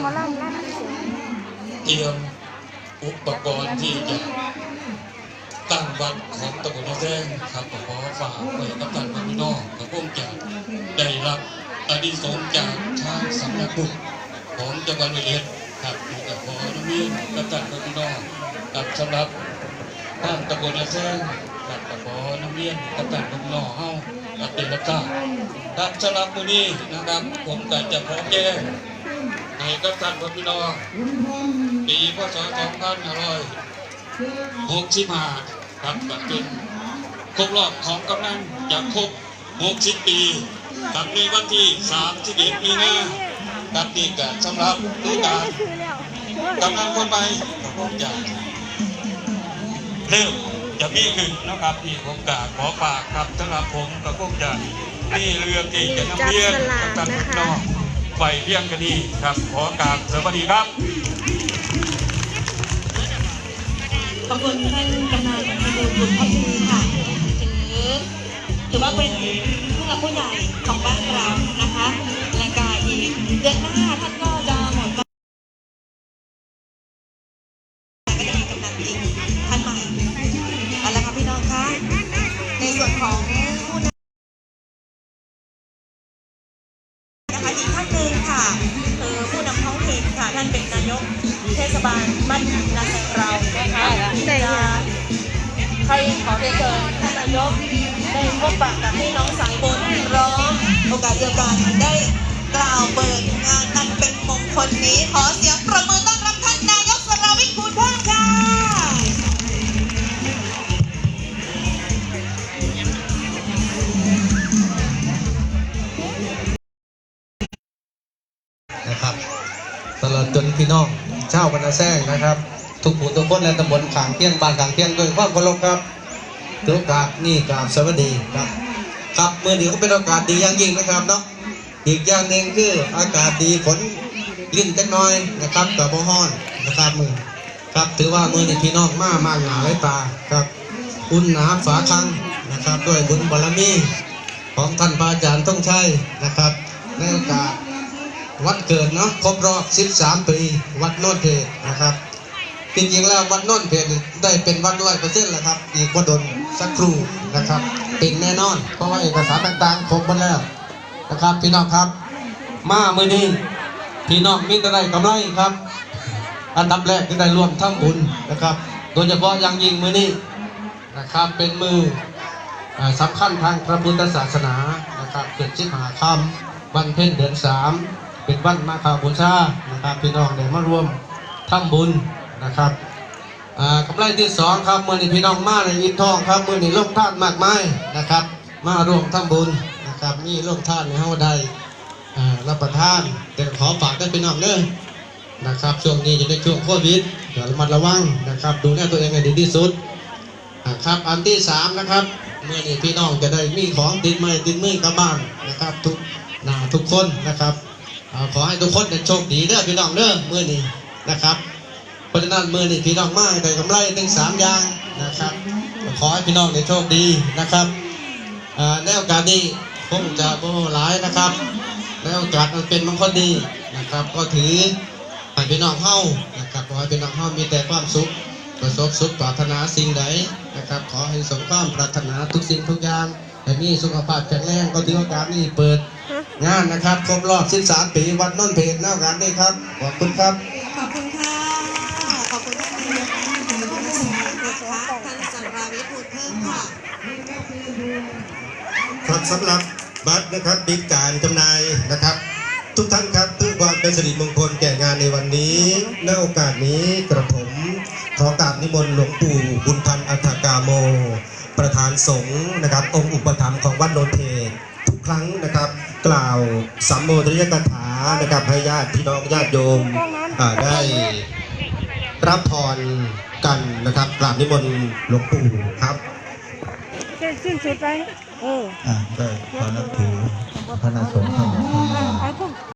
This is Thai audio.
หมอลำลำเสียงเตรียมอุปกรณ์ที่จะตั้งวัดของตำบนาแซงครับขอฝากไว้กับท่านพี่น้องกับพวกจะได้รับอดีสงจากทางสำนักพุทธของจังหวัดระยองครับที่จะขออนุญาตกับท่านพี่น้องกับสำหรับท่างตำบนาแซงครับก็ขออนุญาตกับท่านพี่น้องเฮากับเป็นรับทราบครับสำหรับมื้อนี้นะครับผมก็จะขอแจ้ง ให้กับท่านพี่น้อง ปีพศ2565ครับก็เป็นครบรอบของกำนันจะครบ 60 ปีกับในวันที่31มีนาครับนี่ก็สำหรับดูการคือแล้วกำนันคนใหม่ก็คงจะเริ่มจะมีขึ้นนะครับที่ผมกาขอฝากครับสำหรับผมก็คงจะมีเรื่องที่จะนำเรียนกับท่านพี่น้อง ไฟเพียงคดีครับ ขอกราบสวัสดีครับ ขอบคุณท่านกำนันตำบลบุญพัฒนีค่ะถือถือว่าเป็นผู้หลักผู้ใหญ่ของบ้านเรานะคะและกาอีกเดือนหน้าท่านก็จะหมดก็จะมีกำนันจริงท่านใหม่อาละค่ะพี่น้องคะในส่วนของผู้นำนะคะอีกท่านหนึ่ง ค่ะคือผู้นำท้องถิ่นค่ะ ท่านเป็นนายกเทศบาลบ้านนาแซงเรานะคะได้จะค่ะใครขอเรียนเชิญท่านนายกได้พบปะกับพี่น้องสายบุญพร้อมโอกาสเดียวกันได้กล่าวเปิดงาน จนพี่น้องเช่าวบรรณาแซงนะครับ ทุกผู้ทุกคนและตำบลขางเพียงบ้านขางเพียงด้วยความเคารพครับถือโอกาสนี่กราบสวัสดีครับครับเมื่อนี้ก็เป็นโอกาสดีอย่างยิ่งนะครับเนาะอีกอย่างหนึ่งคืออากาศดีฝนลิ่นจักน้อยนะครับกับบ่ฮ้อนนะครับมือครับถือว่ามือนี้พี่น้องมามากหนาไรตาครับอุ่นหนาฝาคังนะครับ ด้วยบุญบารมีของท่านพระอาจารย์ต้องใช้นะครับในโอกาส วันเกิดเนาะครบรอบ 13 ปี วัดโนนเพรนะครับจริงๆแล้ววัดโนนเพชรได้เป็นวัดร้อยเปอร์เซ็นต์แล้วครับ อีกวัดดนสักครู่นะครับเป็นแน่นอน เพราะว่าเอกสารต่างๆครบหมดแล้วนะครับพี่น้องครับ มาเมื่อนี้พี่น้องมีแต่ได้กำไรครับ อันดับแรกที่ได้ร่วมทั้งบุญนะครับ โดยเฉพาะย่างยิงมือนี้นะครับเป็นมืออ่าสำคัญทางพระพุทธศาสนานะครับเกิดชิมหาคำวันเพ็ญเดือนสาม เป็นวันมาฆบูชานะครับพี่น้องได้มารวมทำบุญนะครับอ่ากำไรที่สองครับเมื่อนี้พี่น้องมาในอินทองครับเมื่อนี้โลกทานมากมายนะครับ มาร่วมทำบุญนะครับมีโลกทานในเฮาได้อ่ารับประทานแต่ขอฝากกันพี่น้องเด้อนะครับช่วงนี้จะเป็นช่วงโควิดเดี๋ยวระมัดระวังนะครับ ดูแลตัวเองให้ดีที่สุดอ่าครับอันที่สามนะครับเมื่อนี้พี่น้องจะได้มีของติดไม้ติดมือกลับบ้านนะครับทุกหนาทุกคนนะครับ ขอให้ทุกคนโชคดีเด้อพี่น้องเด้อมือนี้นะครับเพราะฉะนั้นมือนี้พี่น้องมากได้กำไรทั้งสามอย่างนะครับขอให้พี่น้องได้โชคดีนะครับในโอกาสนี้ผมจะโมหลายนะครับในโอกาสมันเป็นมงคลดีนะครับ ก็ถือให้พี่น้องเฮานะครับขอให้พี่น้องเฮามีแต่ความสุขประสบสุขปรารถนาสิ่งใดนะครับ ขอให้สมความปรารถนาทุกสิ่งทุกอย่างให้มีสุขภาพแข็งแรงก็ถือโอกาสนี้เปิด งานนะครับ ครบรอบ 13 ปีวัดนนเพชรหน้างานนี้ครับ ขอบคุณครับ ขอบคุณค่ะ ขอบคุณท่านนายกท่านสันราวิทย์คูณเพิ่มค่ะ ครับสำหรับบัตรนะครับมีการจำหน่ายนะครับ ทุกท่านครับเพื่อความเป็นสิริมงคลแก่งานในวันนี้ณโอกาสนี้กระผมขอกราบนิมนต์หลวงปู่บุญพันธ์อัฏฐกาโม ประธานสงฆ์นะครับ องค์อุปถัมภ์ของวัดโนนเทศทุกครั้งนะครับ กล่าวสัมโมทนิยกถานะครับให้ญาติพี่น้องญาติโยมอ่าได้รับพรกันนะครับกราบนิมนต์หลวงปู่ครับเส้นสิ้นสุดไปเอออ่าก็ขอนับถือพระนาสงฆ์ทั้งหมด